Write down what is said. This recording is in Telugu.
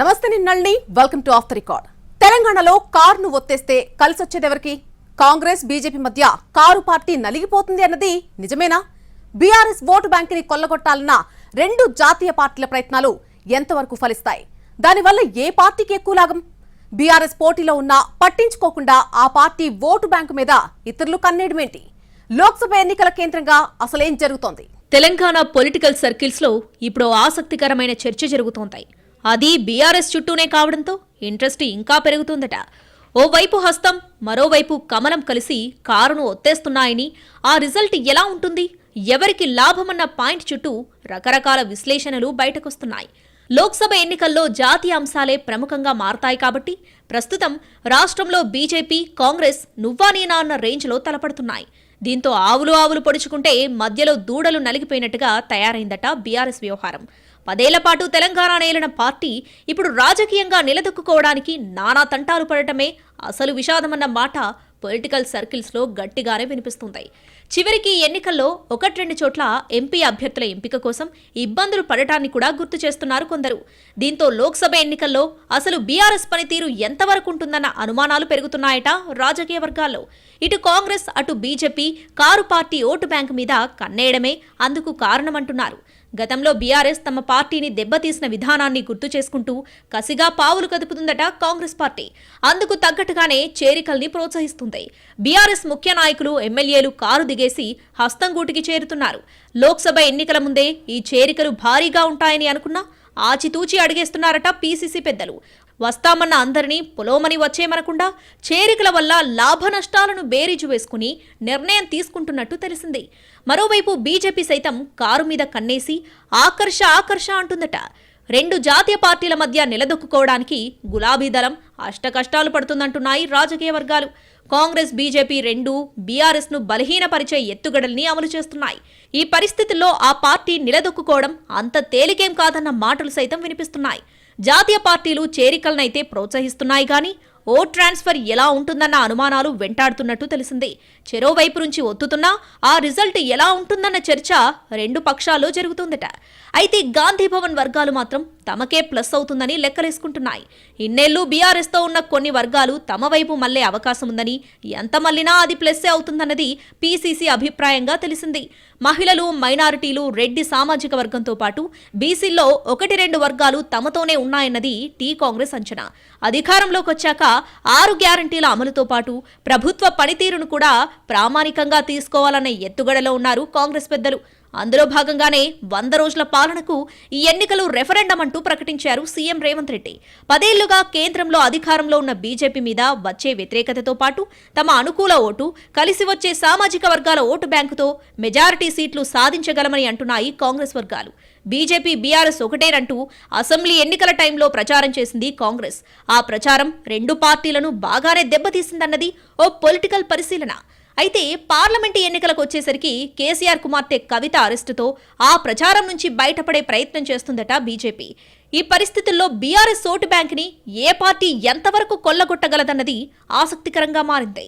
నమస్తే నిన్నల్ని. Welcome to off the record తెలంగాణలో కారును ఒత్తేస్తే కలిసొచ్చేదెవరికి కాంగ్రెస్ బీజేపీ మధ్య కారు పార్టీ నలిగిపోతుంది అన్నది నిజమేనా? బీఆర్ఎస్ ఓటు బ్యాంకుని కొల్లగొట్టాలన్న రెండు జాతీయ పార్టీల ప్రయత్నాలు ఎంతవరకు ఫలిస్తాయి? దానివల్ల ఏ పార్టీకి ఎక్కువ లాభం? బీఆర్ఎస్ పోటీలో ఉన్నా పట్టించుకోకుండా ఆ పార్టీ ఓటు బ్యాంకు మీద ఇతరులు కన్నేయడమేంటి? లోక్సభ ఎన్నికల కేంద్రంగా అసలేం జరుగుతోంది? తెలంగాణ పొలిటికల్ సర్కిల్స్లో ఇప్పుడు ఆసక్తికరమైన చర్చ జరుగుతోంది. అది బీఆర్ఎస్ చుట్టూనే కావడంతో ఇంట్రెస్ట్ ఇంకా పెరుగుతుందట. ఓవైపు హస్తం మరోవైపు కమలం కలిసి కారును ఒత్తేస్తున్నాయని ఆ రిజల్ట్ ఎలా ఉంటుంది? ఎవరికి లాభమన్న పాయింట్ చుట్టూ రకరకాల విశ్లేషణలు బయటకొస్తున్నాయి. లోక్సభ ఎన్నికల్లో జాతీయ అంశాలే ప్రముఖంగా మారతాయి కాబట్టి ప్రస్తుతం రాష్ట్రంలో బీజేపీ కాంగ్రెస్ నువ్వా నేనా అన్న రేంజ్లో తలపడుతున్నాయి. దీంతో ఆవులు ఆవులు పొడుచుకుంటే మధ్యలో దూడలు నలిగిపోయినట్టుగా తయారైందట బీఆర్ఎస్ వ్యవహారం. పదేళ్ళ పాటు తెలంగాణ నేలిన పార్టీ ఇప్పుడు రాజకీయంగా నిలదొక్కుకోవడానికి నానా తంటాలు పడటమే అసలు విషాదమన్న మాట పొలిటికల్ సర్కిల్స్లో గట్టిగానే వినిపిస్తుంది. చివరికి ఎన్నికల్లో ఒకటి రెండు చోట్ల ఎంపీ అభ్యర్థుల ఎంపిక కోసం ఇబ్బందులు పడటాన్ని కూడా గుర్తు చేస్తున్నారు కొందరు. దీంతో లోక్సభ ఎన్నికల్లో అసలు బీఆర్ఎస్ పనితీరు ఎంతవరకు ఉంటుందన్న అనుమానాలు పెరుగుతున్నాయట రాజకీయ వర్గాల్లో. ఇటు కాంగ్రెస్ అటు BJP car party vote bank మీద కన్నేయడమే అందుకు కారణమంటున్నారు. గతంలో బీఆర్ఎస్ తమ పార్టీని దెబ్బతీసిన విధానాన్ని గుర్తు చేసుకుంటూ కసిగా పావులు కదుపుతుందట కాంగ్రెస్ పార్టీ. అందుకు తగ్గట్టుగానే చేరికల్ని ప్రోత్సహిస్తుంది. బీఆర్ఎస్ ముఖ్య నాయకులు ఎమ్మెల్యేలు కారు దిగేసి హస్తంగూటికి చేరుతున్నారు. లోక్సభ ఎన్నికల ముందే ఈ చేరికలు భారీగా ఉంటాయని అనుకున్నా ఆచితూచి అడిగేస్తున్నారట పీసీసీ పెద్దలు. వస్తామన్న అందరినీ పొలోమని వచ్చేమనకుండా చేరికల వల్ల లాభ నష్టాలను బేరీజు వేసుకుని నిర్ణయం తీసుకుంటున్నట్టు తెలిసింది. మరోవైపు బీజేపీ సైతం కారు మీద కన్నేసి ఆకర్ష ఆకర్ష అంటుందట. రెండు జాతీయ పార్టీల మధ్య నిలదొక్కుకోవడానికి గులాబీ దళం అష్టకష్టాలు పడుతుందంటున్నాయి రాజకీయ వర్గాలు. కాంగ్రెస్ బీజేపీ రెండు బీఆర్ఎస్ను బలహీనపరిచే ఎత్తుగడల్ని అమలు చేస్తున్నాయి. ఈ పరిస్థితుల్లో ఆ పార్టీ నిలదొక్కుకోవడం అంత తేలికేం కాదన్న మాటలు సైతం వినిపిస్తున్నాయి. జాతీయ పార్టీలు చేరికలనైతే ప్రోత్సహిస్తున్నాయి గాని ఓట్ ట్రాన్స్ఫర్ ఎలా ఉంటుందన్న అనుమానాలు వెంటాడుతున్నట్టు తెలిసింది. చెరోవైపు నుంచి ఒత్తుతున్నా ఆ రిజల్ట్ ఎలా ఉంటుందన్న చర్చ రెండు పక్షాల్లో జరుగుతుందట. అయితే గాంధీ భవన్ వర్గాలు మాత్రం తమకే ప్లస్ అవుతుందని లెక్కలేసుకుంటున్నాయి. ఇన్నేళ్ళు బీఆర్ఎస్తో ఉన్న కొన్ని వర్గాలు తమ వైపు మళ్ళే అవకాశం ఉందని ఎంత మళ్ళినా అది ప్లస్సే అవుతుందన్నది పీసీసీ అభిప్రాయంగా తెలిసింది. మహిళలు మైనారిటీలు రెడ్డి సామాజిక వర్గంతో పాటు బీసీల్లో ఒకటి రెండు వర్గాలు తమతోనే ఉన్నాయన్నది టీ కాంగ్రెస్ అంచనా. అధికారంలోకి వచ్చాక ఆరు గ్యారంటీల అమలుతో పాటు ప్రభుత్వ పనితీరును కూడా ప్రామాణికంగా తీసుకోవాలనే ఎత్తుగడలో ఉన్నారు కాంగ్రెస్ పెద్దలు. అందులో భాగంగానే వంద రోజుల పాలనకు ఈ ఎన్నికలు రెఫరెండం అంటూ ప్రకటించారు సీఎం రేవంత్ రెడ్డి. పదేళ్ళుగా కేంద్రంలో అధికారంలో ఉన్న బీజేపీ మీద వచ్చే వ్యతిరేకతతో పాటు తమ అనుకూల ఓటు కలిసి వచ్చే సామాజిక వర్గాల ఓటు బ్యాంకుతో మెజారిటీ సీట్లు సాధించగలమని అంటున్నాయి కాంగ్రెస్ వర్గాలు. బీజేపీ బీఆర్ఎస్ ఒకటేనంటూ అసెంబ్లీ ఎన్నికల టైంలో ప్రచారం చేసింది కాంగ్రెస్. ఆ ప్రచారం రెండు పార్టీలను బాగానే దెబ్బతీసిందన్నది ఓ పొలిటికల్ పరిశీలన. అయితే పార్లమెంటు ఎన్నికలకు వచ్చేసరికి కేసీఆర్ కుమార్తె కవిత అరెస్టుతో ఆ ప్రచారం నుంచి బయటపడే ప్రయత్నం చేస్తుందట బీజేపీ. ఈ పరిస్థితుల్లో బీఆర్ఎస్ ఓటు బ్యాంక్ని ఏ పార్టీ ఎంతవరకు కొల్లగొట్టగలదన్నది ఆసక్తికరంగా మారింది.